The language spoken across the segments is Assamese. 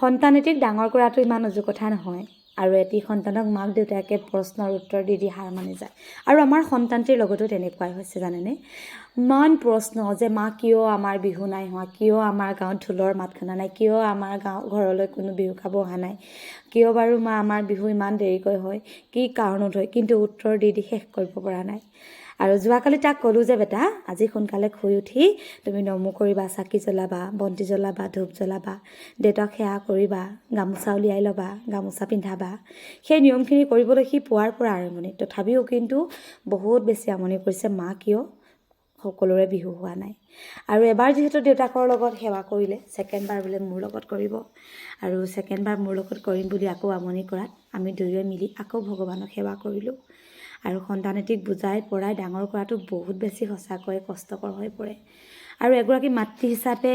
সন্তান এটিক ডাঙৰ কৰাটো ইমান উজু কথা নহয়। আৰু এটি সন্তানক মাক দেউতাকে প্ৰশ্নৰ উত্তৰ দি দি হাৰ মানি যায়। আৰু আমাৰ সন্তানটিৰ লগতো তেনেকুৱাই হৈছে জানেনে? ইমান প্ৰশ্ন যে মা কিয় আমাৰ বিহু নাই হোৱা? কিয় আমাৰ গাঁৱত ঢোলৰ মাত শুনা নাই? কিয় আমাৰ গাঁও ঘৰলৈ কোনো বিহু খাব অহা নাই? কিয় বাৰু মা আমাৰ বিহু ইমান দেৰিকৈ হয়? কি কাৰণত হয়? কিন্তু উত্তৰ দি দি শেষ কৰিব পৰা নাই। আৰু যোৱাকালি তাক ক'লোঁ যে বেটা আজি সোনকালে শুই উঠি তুমি নমু কৰিবা চাকি জ্বলাবা বন্তি জ্বলাবা ধূপ জ্বলাবা দেউতাক সেৱা কৰিবা গামোচা উলিয়াই ল'বা গামোচা পিন্ধাবা। সেই নিয়মখিনি কৰিবলৈ সি পুৱাৰ পৰা আৰম্ভণি। তথাপিও কিন্তু বহুত বেছি আমনি কৰিছে মা কিয়? সকলোৰে বিহু হোৱা নাই। আৰু এবাৰ যিহেতু দেউতাকৰ লগত সেৱা কৰিলে ছেকেণ্ডবাৰ বোলে মোৰ লগত কৰিব। আৰু ছেকেণ্ডবাৰ মোৰ লগত কৰিম বুলি আকৌ আমনি কৰাত আমি দুয়োৱে মিলি আকৌ ভগৱানক সেৱা কৰিলোঁ। আৰু সন্তান এটিক বুজাই পৰাই ডাঙৰ কৰাটো বহুত বেছি সঁচাকৈয়ে কষ্টকৰ হৈ পৰে। আৰু এগৰাকী মাতৃ হিচাপে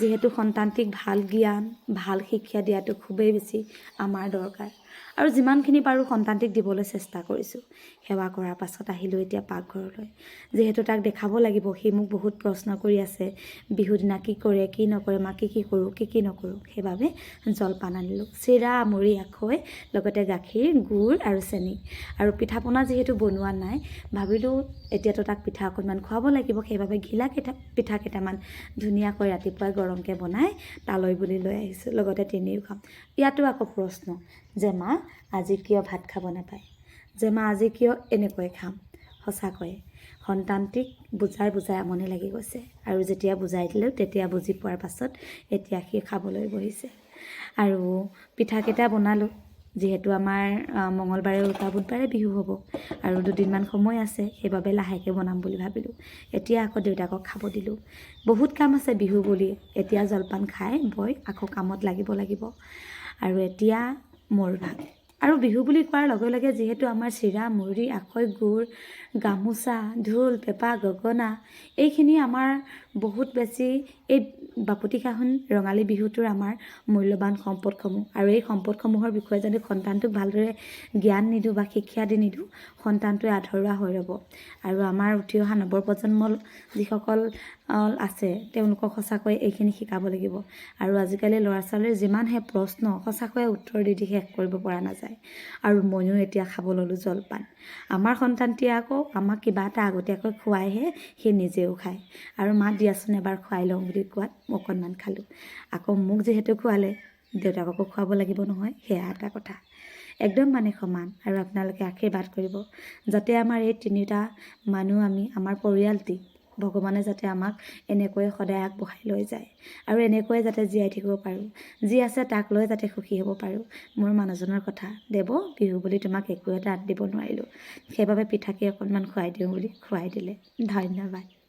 যিহেতু সন্তানটিক ভাল জ্ঞান ভাল শিক্ষা দিয়াটো খুবেই বেছি আমাৰ দৰকাৰ। আৰু যিমানখিনি পাৰোঁ সন্তানটিক দিবলৈ চেষ্টা কৰিছোঁ। সেৱা কৰাৰ পাছত আহিলোঁ এতিয়া পাকঘৰলৈ। যিহেতু তাক দেখাব লাগিব সি মোক বহুত প্ৰশ্ন কৰি আছে বিহু দিনা কি কৰে কি নকৰে মা কি কৰোঁ কি কি নকৰোঁ? সেইবাবে জলপান আনিলোঁ। চিৰা মুড়ি আখৈ লগতে গাখীৰ গুৰ আৰু চেনি। আৰু পিঠা পনা যিহেতু বনোৱা নাই। ভাবিলোঁ এতিয়াতো তাক পিঠা অকণমান খুৱাব লাগিব সেইবাবে ঘিলা কেইটা পিঠা কেইটামান ধুনীয়াকৈ ৰাতিপুৱাই গৰমকৈ বনাই তালৈ বুলি লৈ আহিছোঁ লগতে তিনিও খাম। ইয়াতো আকৌ প্ৰশ্ন যে মা আজি কিয় ভাত খাব নাপায়? যে মা আজি কিয় এনেকৈ খাম? সঁচাকৈয়ে সন্তানটিক বুজাই বুজাই আমনি লাগি গৈছে আৰু যেতিয়া বুজাই দিলোঁ তেতিয়া বুজি পোৱাৰ পাছত এতিয়া সি খাবলৈ বহিছে। আৰু পিঠাকেইটা বনালোঁ। যিহেতু আমাৰ মঙলবাৰে উল্টা বুধবাৰে বিহু হ'ব আৰু দুদিনমান সময় আছে সেইবাবে লাহেকৈ বনাম বুলি ভাবিলোঁ। এতিয়া আকৌ দেউতাকক খাব দিলোঁ। বহুত কাম আছে বিহু বুলি। এতিয়া জলপান খাই বৈ আকৌ কামত লাগিব লাগিব। আৰু এতিয়া মোৰ ভাগ আৰু বিহু বুলি কোৱাৰ লগে লগে যিহেতু আমাৰ চিৰা মুড়ি আখৈ গুৰ গামোচা ঢোল পেঁপা গগনা এইখিনি আমাৰ বহুত বেছি এই বাপতিসাহোন ৰঙালী বিহুটোৰ আমাৰ মূল্যৱান সম্পদসমূহ। আৰু এই সম্পদসমূহৰ বিষয়ে যদি সন্তানটোক ভালদৰে জ্ঞান নিদিওঁ বা শিক্ষা দি নিদিওঁ সন্তানটোৱে আধৰুৱা হৈ ৰ'ব। আৰু আমাৰ উঠি অহা নৱপ্ৰজন্ম যিসকল আছে তেওঁলোকক সঁচাকৈ এইখিনি শিকাব লাগিব। আৰু আজিকালি ল'ৰা ছোৱালীৰ যিমানহে প্ৰশ্ন সঁচাকৈয়ে উত্তৰ দি দি শেষ কৰিব পৰা নাযায়। আৰু ময়ো এতিয়া খাব ল'লোঁ জলপান। আমাৰ সন্তানটিয়ে আকৌ আমাক কিবা এটা আগতীয়াকৈ খুৱাইহে সি নিজেও খায়। আৰু মাক দিয়াচোন এবাৰ খুৱাই লওঁ বুলি কোৱাত অকণমান খালোঁ। আকৌ মোক যিহেতু খুৱালে দেউতাককো খুৱাব লাগিব নহয় সেয়া এটা কথা। একদম মানে সমান আৰু আপোনালোকে আশীৰ্বাদ কৰিব। যাতে আমাৰ এই তিনিটা মানুহ আমি আমাৰ পৰিয়ালটি ভগৱানে যাতে আমাক এনেকৈয়ে সদায় আগবঢ়াই লৈ যায় আৰু এনেকৈয়ে যাতে জীয়াই থাকিব পাৰোঁ। যি আছে তাক লৈ যাতে সুখী হ'ব পাৰোঁ। মোৰ মানুহজনৰ কথা দেৱ বিহু বুলি তোমাক একো এটা দিব নোৱাৰিলোঁ। সেইবাবে পিঠাকে অকণমান খুৱাই দিওঁ বুলি খুৱাই দিলে। ধন্যবাদ।